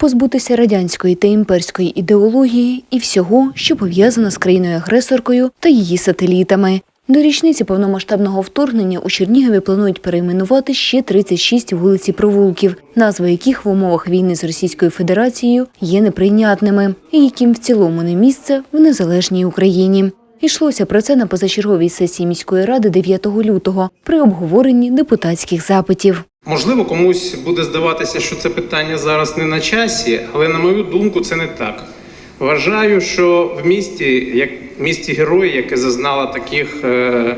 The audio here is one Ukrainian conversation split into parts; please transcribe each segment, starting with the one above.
позбутися радянської та імперської ідеології і всього, що пов'язано з країною-агресоркою та її сателітами. До річниці повномасштабного вторгнення у Чернігові планують перейменувати ще 36 вулиць і провулків, назви яких в умовах війни з Російською Федерацією є неприйнятними, і яким в цілому не місце в незалежній Україні. Йшлося про це на позачерговій сесії міської ради 9 лютого при обговоренні депутатських запитів. Можливо, комусь буде здаватися, що це питання зараз не на часі, але на мою думку, це не так. Вважаю, що в місті, як місті герої, яке зазнало таких е,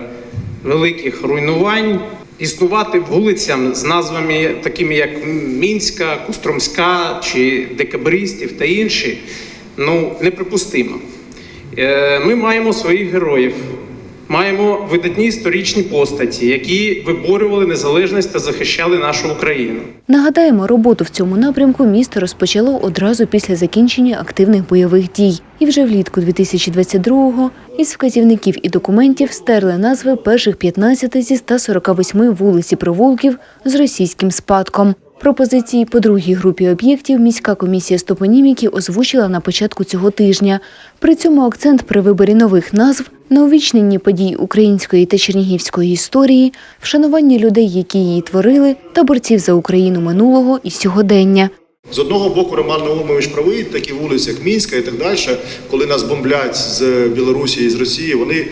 великих руйнувань, існувати вулицям з назвами такими, як Мінська, Костромська чи Декабристів та інші, ну неприпустимо. Е, Ми маємо своїх героїв, маємо видатні історичні постаті, які виборювали незалежність та захищали нашу Україну. Нагадаємо, роботу в цьому напрямку місто розпочало одразу після закінчення активних бойових дій. І вже влітку 2022-го із вказівників і документів стерли назви перших 15 зі 148 вулиць і провулків з російським спадком. Пропозиції по другій групі об'єктів міська комісія з топоніміки озвучила на початку цього тижня. При цьому акцент при виборі нових назв на увічненні подій української та чернігівської історії, вшануванні людей, які її творили, та борців за Україну минулого і сьогодення. З одного боку, Роман Наумович правий, такі вулиці, як Мінська і так далі, коли нас бомблять з Білорусі і з Росії, вони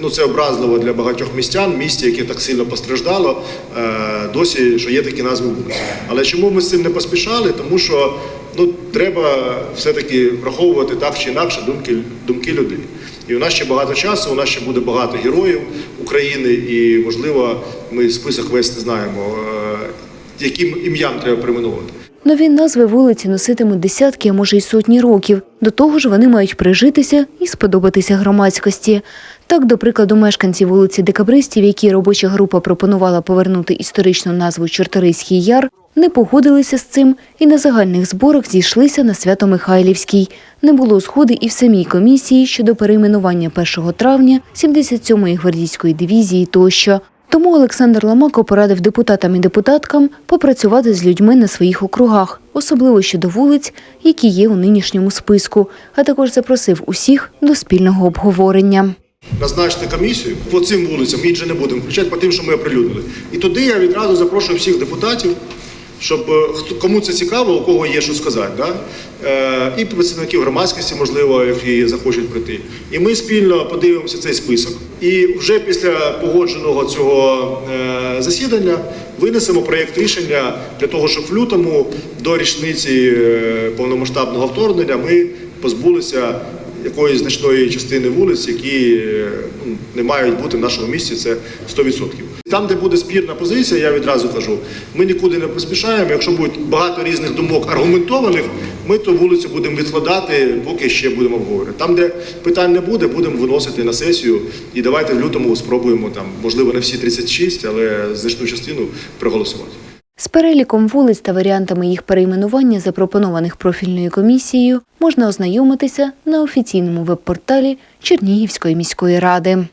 ну це образливо для багатьох містян, місті, яке так сильно постраждало, е, досі що є такі назви вулиць. Але чому ми з цим не поспішали? Тому що ну треба все-таки враховувати так чи інакше думки, думки людей. І у нас ще багато часу, у нас ще буде багато героїв України, і можливо, ми список весь не знаємо, е, яким ім'ям треба перейменувати. Нові назви вулиці носитимуть десятки, а може й сотні років. До того ж, вони мають прижитися і сподобатися громадськості. Так, до прикладу, мешканці вулиці Декабристів, які робоча група пропонувала повернути історичну назву Чорторийський яр, не погодилися з цим і на загальних зборах зійшлися на Свято-Михайлівський. Не було згоди і в самій комісії щодо перейменування 1 травня 77-ї гвардійської дивізії тощо. Тому Олександр Ламако порадив депутатам і депутаткам попрацювати з людьми на своїх округах, особливо щодо вулиць, які є у нинішньому списку, а також запросив усіх до спільного обговорення. назначити комісію по цим вулицям, інші не будемо включати по тим, що ми оприлюднили. І туди я відразу запрошую всіх депутатів, щоб е, хто- кому це цікаво, у кого є що сказати. Да? Е, і представників громадськості, можливо, які захочуть прийти. І ми спільно подивимося цей список. І вже після погодженого цього е, засідання винесемо проєкт рішення для того, щоб в лютому до річниці е, повномасштабного вторгнення ми позбулися якоїсь значної частини вулиць, які е, ну, не мають бути в нашому місті, це 100%. Там, де буде спірна позиція, я відразу кажу, ми нікуди не поспішаємо. Якщо буде багато різних думок аргументованих, ми ту вулицю будемо відкладати, поки ще будемо обговорювати. Там, де питань не буде, будемо виносити на сесію. І давайте в лютому спробуємо там, можливо, не всі 36, але значну частину проголосувати. З переліком вулиць та варіантами їх перейменування, запропонованих профільною комісією, можна ознайомитися на офіційному веб-порталі Чернігівської міської ради.